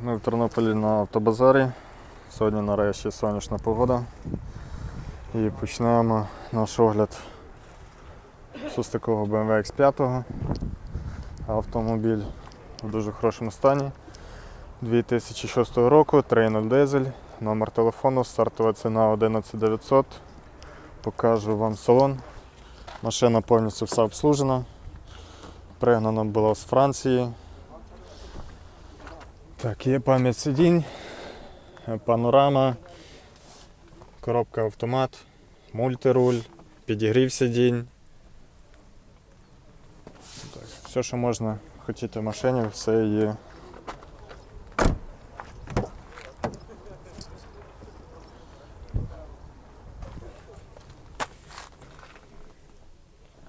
Ми в Тернополі на автобазарі. Сьогодні нарешті сонячна погода. І почнемо наш огляд з такого BMW X5. Автомобіль в дуже хорошому стані. 2006 року, 3.0 дизель, номер телефону, стартова ціна 11900. Покажу вам салон. Машина повністю вся обслужена. Пригнана була з Франції. Так, є пам'ять сидінь, е, панорама, коробка автомат, мультируль, підігрів сидінь. Так, все, що можна хотіти в машині, все є.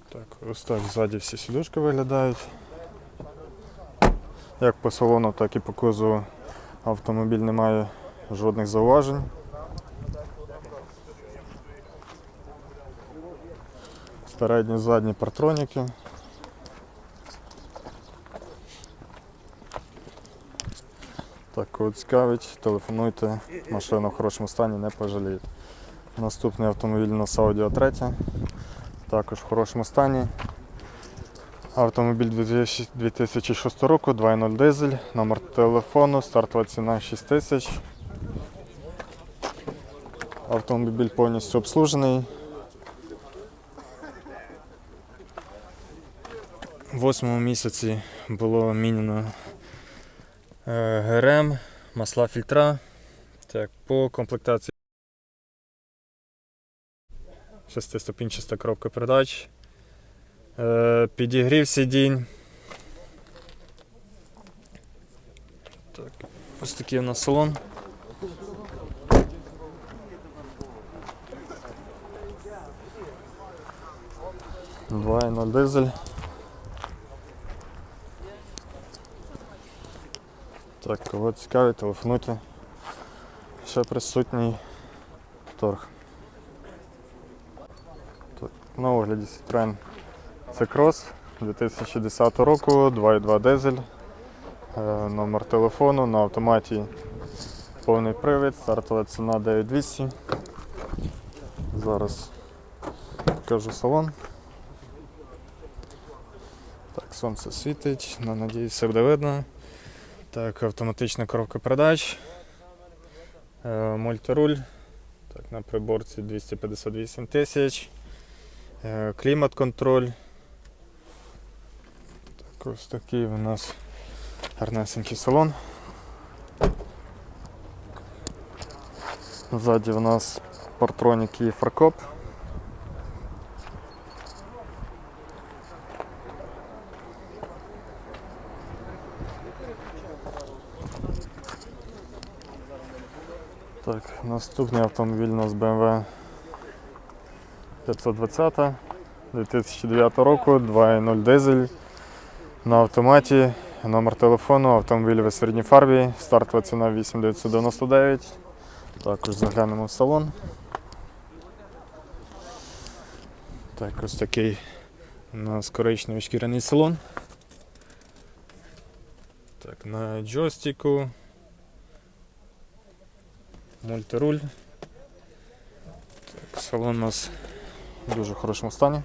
Так, ось так ззаді всі сідушки виглядають. Як по салону, так і по кузову автомобіль не має жодних зауважень. Передні задні партроніки. Так, кого цікавить, телефонуйте, машина в хорошому стані, не пожалієте. Наступний автомобіль у нас Audi A3, також в хорошому стані. Автомобіль 2006 року, 2.0 дизель, номер телефону, стартова ціна 6 тисяч. Автомобіль повністю обслужений. В восьмому місяці було мінено е, ГРМ, масла фільтра. Так, по комплектації шестиступінчаста коробка передач. Е, Підігрів сидінь. Так, ось такий у нас салон. Два і ноль дизель. Так, кого цікавить, телефонуйте. Ще присутній торг. Так, на огляді Citroen це крос 2010 року, 2.2 дизель, е, номер телефону на автоматі повний привід, стартова ціна 9200. Зараз покажу салон. Так, сонце світить, ну, надіюсь, все буде видно. Так, автоматична коробка передач, е, мультируль. Так, на приборці 258 тисяч. Е, Клімат-контроль. Так, ось такий у нас гарнесенький салон. Ззаді у нас партроніки і фаркоп. Так, наступний автомобіль у нас BMW 520 2009 року, 2.0 дизель на автоматі, номер телефону, автомобіль в середній фарбі, стартова ціна 8999. Також заглянемо в салон. Так, ось такий у нас коричневий шкіряний салон. Так, на джойстику. Мультируль. Так, салон у нас в дуже хорошому стані.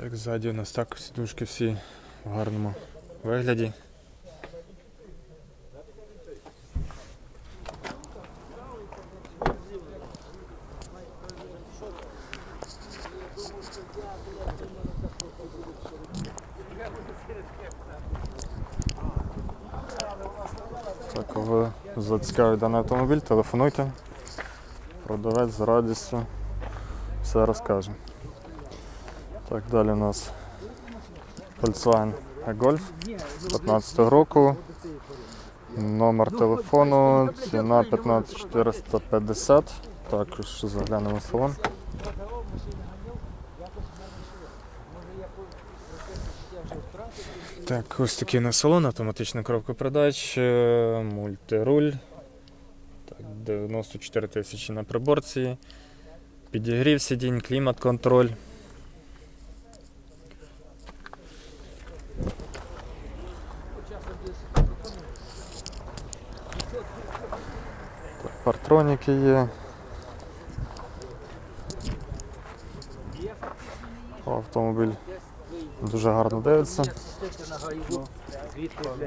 Так, ззаді у нас також сідушки всі в гарному вигляді. Так, кого зацікавить даний автомобіль, телефонуйте. Продавець з радістю все розкаже. Так, далі у нас Volkswagen Golf 15 року. Номер телефону, ціна 15450. Також заглянемо салон. Так, ось такий на салон, автоматична коробка передач, е, мультируль. Так, 94 тисячі на приборці. Підігрів сидінь, клімат-контроль. Партроніки є. Автомобіль дуже гарно дивиться.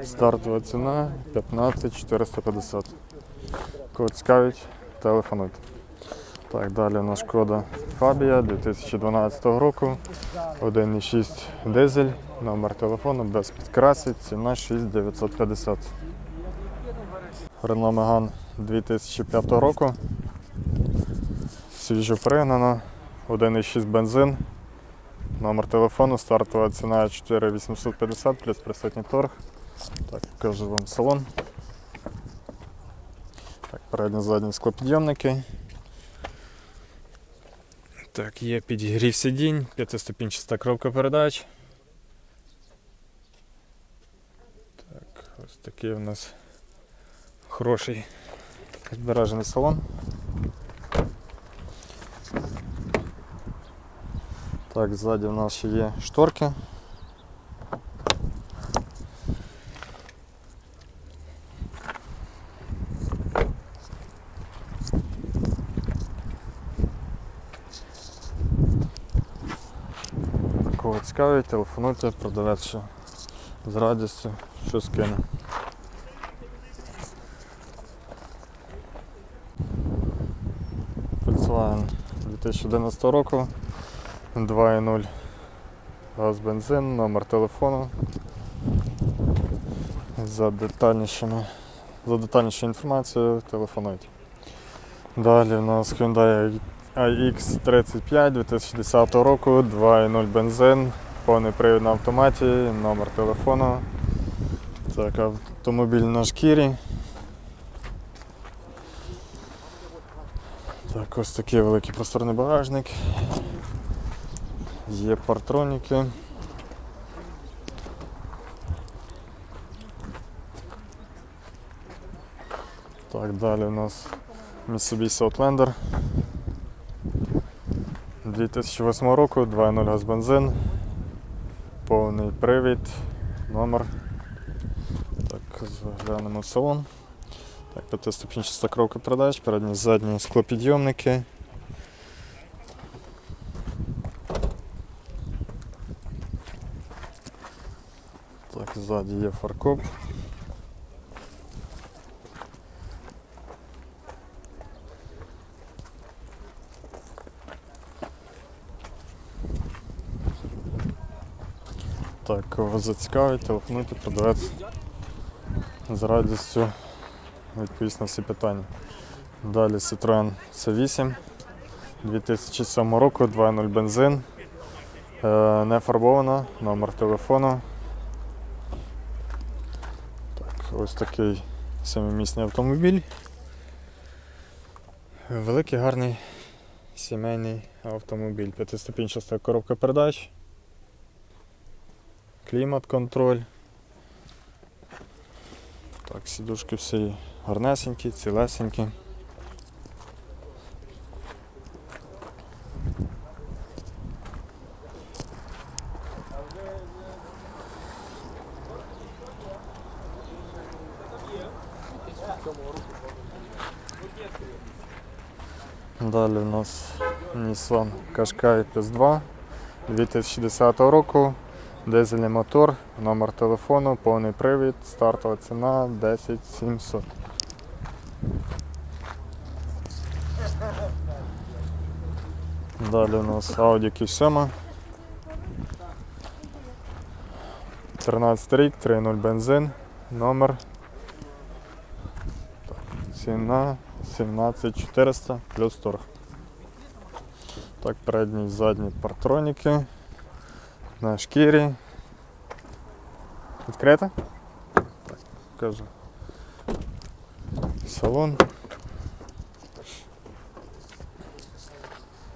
Стартова ціна 15 450. Кого цікавить, телефонуйте. Так, далі у нас шкода Фабія 2012 року. 1,6 дизель, номер телефону без підкрасів, ціна 6950. Renault Megane 2005 року. Свіжо пригнано, 1,6 бензин. Номер телефону, стартова ціна 4850 плюс присутній торг. Так, покажу вам салон. Так, передні задні склопідйомники. Так, є підігрів сидінь, п'ятиступінчаста коробка передач. Так, ось такий у нас хороший збережений салон. Так, ззаді у нас ще є шторки. Кого цікавить, телефонуйте, продавець ще з радістю щось кине. Volkswagen 2011 року 2.0 газ бензин, номер телефону. За детальнішими, за детальнішою інформацією телефонуйте. Далі у нас Hyundai iX35 2010 року, 2.0 бензин, повний привід на автоматі, номер телефону. Так, автомобіль на шкірі. Так, ось такий великий просторний багажник. Є партроніки. Так, далі у нас Mitsubishi Outlander 2008 року, 2.0 газ бензин, повний привід, номер. Так, заглянемо в салон. Так, п'ятиступінчаста коробка передач, передні задні склопідйомники. Так, ззаді є фаркоп. Так, кого зацікавить, телефонуйте, продавець з радістю відповість на всі питання. Далі Citroen C8 2007 року, 2.0 бензин. Е, Не фарбована, номер телефону. Так, ось такий семимісний автомобіль. Великий гарний сімейний автомобіль. П'ятиступінчаста коробка передач. Клімат-контроль. Так, сідушки всі гарнесенькі, цілесенькі. Далі у нас Nissan Qashqai PS2 2010 року. Дизельний мотор, номер телефону, повний привід, стартова ціна 10 700. Далі у нас Audi Q7. 13 рік, 3.0 бензин, номер. Ціна 17400 плюс торг. Так, передні і задні партроніки на шкірі. Відкрита? Так, кажу. Салон.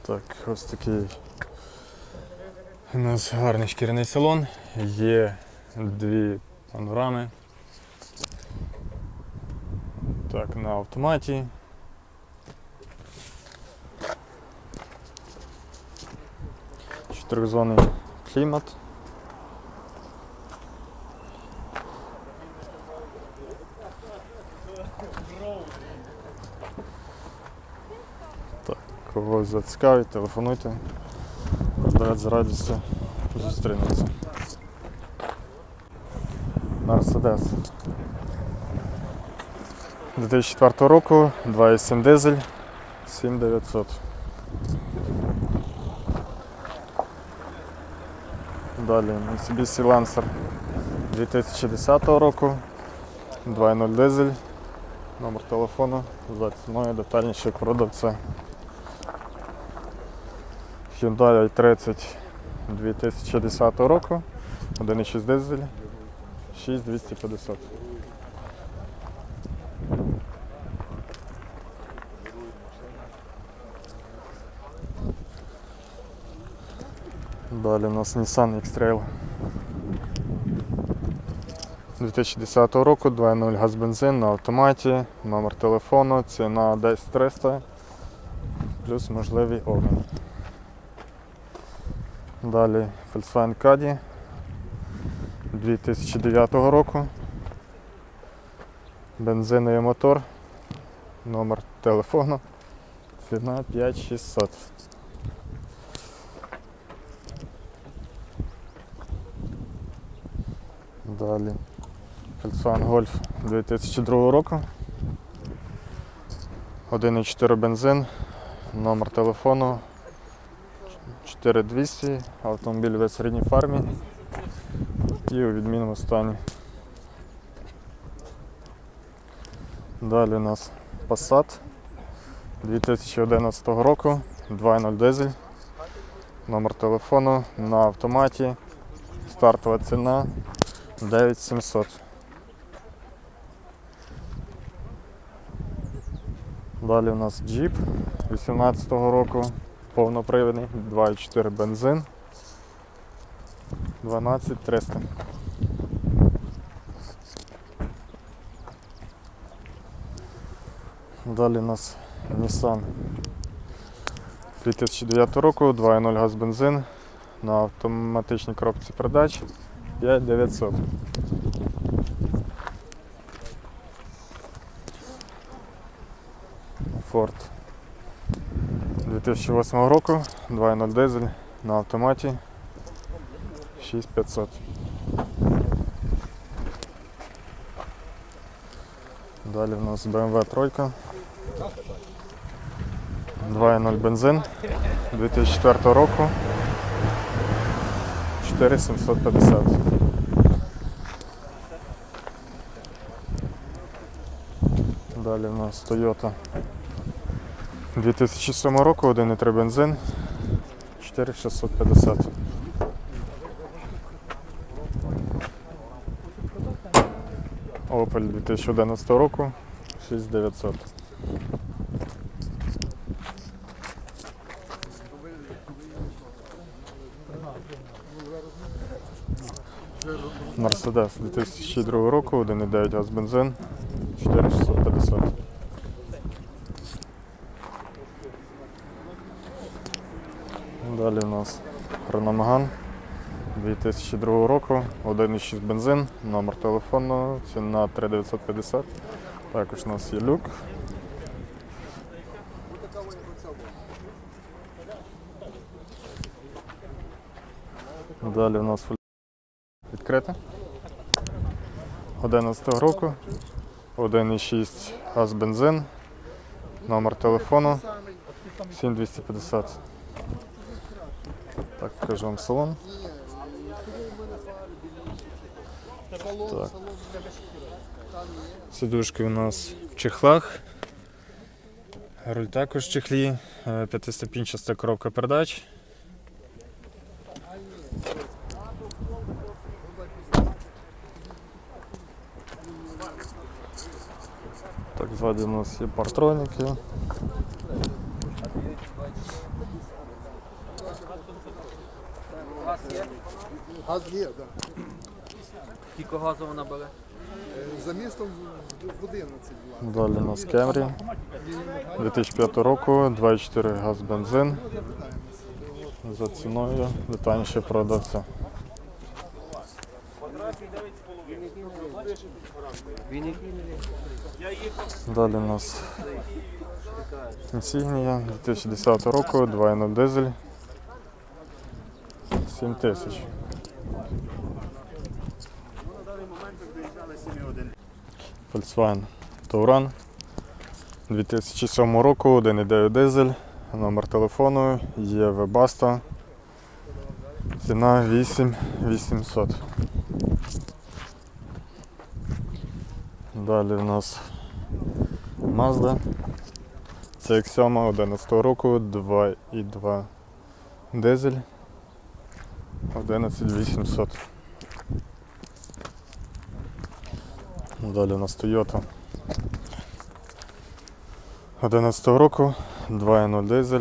Так, ось такий у нас гарний шкіряний салон. Є дві панорами. Так, на автоматі. Чотирьохзонний клімат. Когось зацікавить, телефонуйте. Продавець з радістю зустрінеться. Мерседес. 2004 року, 2,7 дизель, 7900. Далі Mitsubishi Lancer 2010 року, 2.0 дизель, номер телефону, за ціною детальніше продавця. Hyundai i30 2010 року, 1.6 дизель, 6250. Далі у нас Nissan X-Trail 2010 року, 2.0 газ бензин на автоматі, номер телефону, ціна 10300 плюс можливий обмін. Далі Volkswagen Caddy 2009 року. Бензиновий мотор, номер телефону, ціна 5600. Далі Volkswagen Golf 2002 року. 1,4 бензин, номер телефону 4200, автомобіль в середній фармі і у відмінному стані. Далі у нас Passat 2011 року, 2.0 дизель, номер телефону на автоматі, стартова ціна 9700. Далі у нас Jeep 18 року, повнопривідний, 2,4 бензин, 12300. Далі у нас Nissan 2009 року, 2.0 газ бензин на автоматичній коробці передач 5900. Ford 2008 року, 2.0 дизель на автоматі 6500. Далі в нас BMW 3. 2.0 бензин 2004 року 4750. Далі в нас Toyota 2007 року, 1,3 бензин 4650. Opel 2011 року 6900. Мерседес 2002 року, 1,9 газ бензин 4650. Далі у нас Renault 2002 року, 1,6 бензин, номер телефону, ціна 3950. Також у нас є люк. Далі у нас відкрите. 11 року, 1,6 газ бензин, номер телефону 7250. Так, покажу вам салон. Так. Сидушки у нас в чехлах. Руль також в чехлі, е, п'ятиступінчаста коробка передач. Так, ззаді у нас є партроніки. Газ є? Газ є, так. Скільки газу вона бере? За містом в 11 була. Далі у нас Camry 2005 року, 2,4 газ бензин. За ціною детальніше продавця. Далі у нас інсігнія 2010 року, 2.0 дизель. 7 тисяч. Volkswagen Touran 2007 року, 1.9 дизель, номер телефону є Webasto. Ціна 8800. Далі у нас Mazda. CX-7 11 року, 2.2 дизель. 11800. Далі у нас Toyota. 11 року, 2.0 дизель.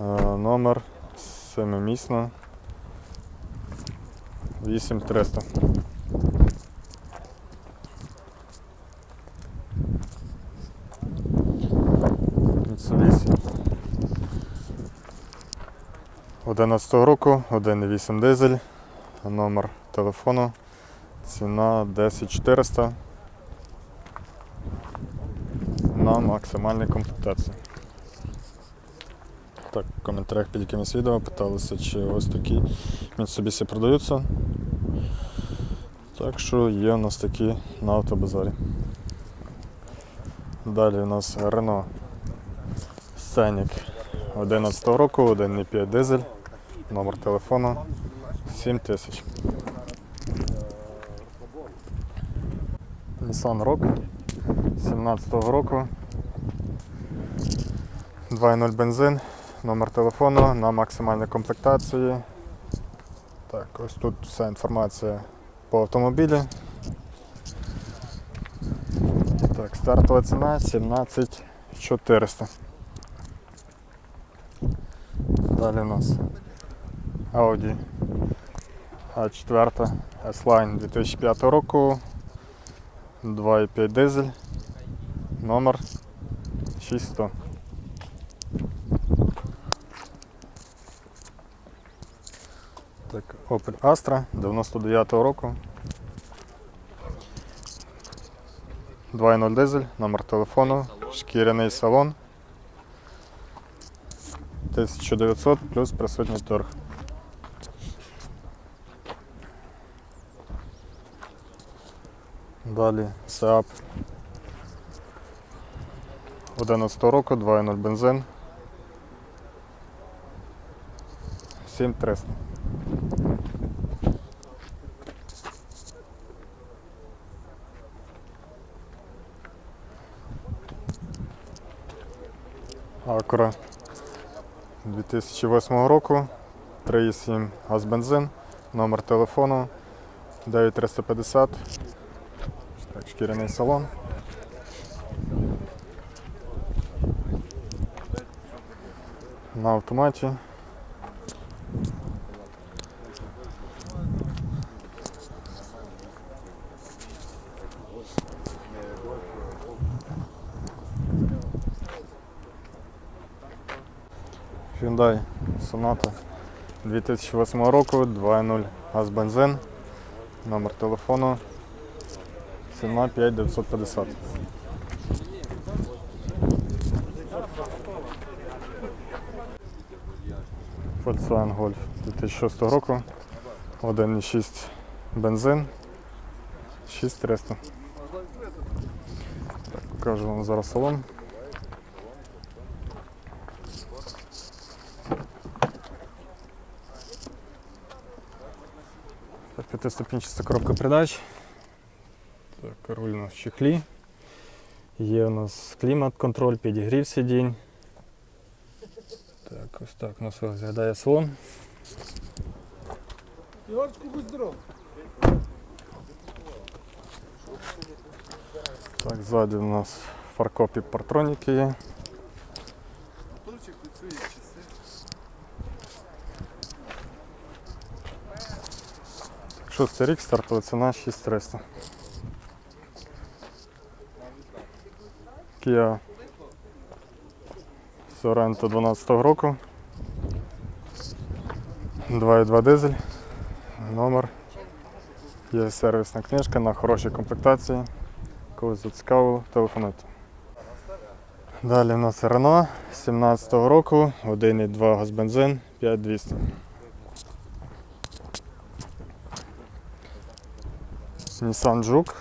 Е, Номер 7-місна. 8300. Mitsubishi. 11 року, 1.8 дизель, номер телефону, ціна 10400 на максимальній комплектації. Так, в коментарях під якимось відео питалися, чи ось такі Mitsubishi продаються. Так що є у нас такі на автобазарі. Далі у нас Renault Scenic 11 року, 1,5 дизель, номер телефону 7000. Nissan Rogue 17 року. 2.0 бензин, номер телефону на максимальній комплектації. Так, ось тут вся інформація по автомобілі. Так, стартова ціна 17400. Далі у нас Audi A4 S-Line 2005 року, 2,5 дизель, номер 6100. Так, Opel Astra 99 року. 2.0 дизель, номер телефону, шкіряний салон. 1900 плюс присутній торг. Далі Seat 11 року, 2.0 бензин. 7300. Acura 2008 року, 3,7 газ бензин, номер телефону 9350. Шкіряний салон. На автоматі. Hyundai Sonata 2008 року, 2.0 газ бензин, номер телефону, ціна 5950. Volkswagen Golf 2006 року, 1.6 бензин, 6300. Так, покажу вам зараз салон. П'ятиступінчаста коробка передач. Так, руль у нас в чехлі. Є у нас клімат-контроль, підігрів сидінь. Так, ось так у нас виглядає салон. Ігорчику, будь здоров. Так, ззаді у нас фаркопі партроніки є. Шостий рік, стартова ціна 6300. Kia Sorento 12 року. 2.2 дизель. Номер Є сервісна книжка на хорошій комплектації. Когось зацікавило, телефонуйте. Далі у нас Renault 17-го року, 1,2 газбензин, 5200. Nissan Juke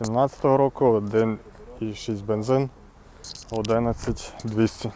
17-го року, 1,6 бензин, 11200.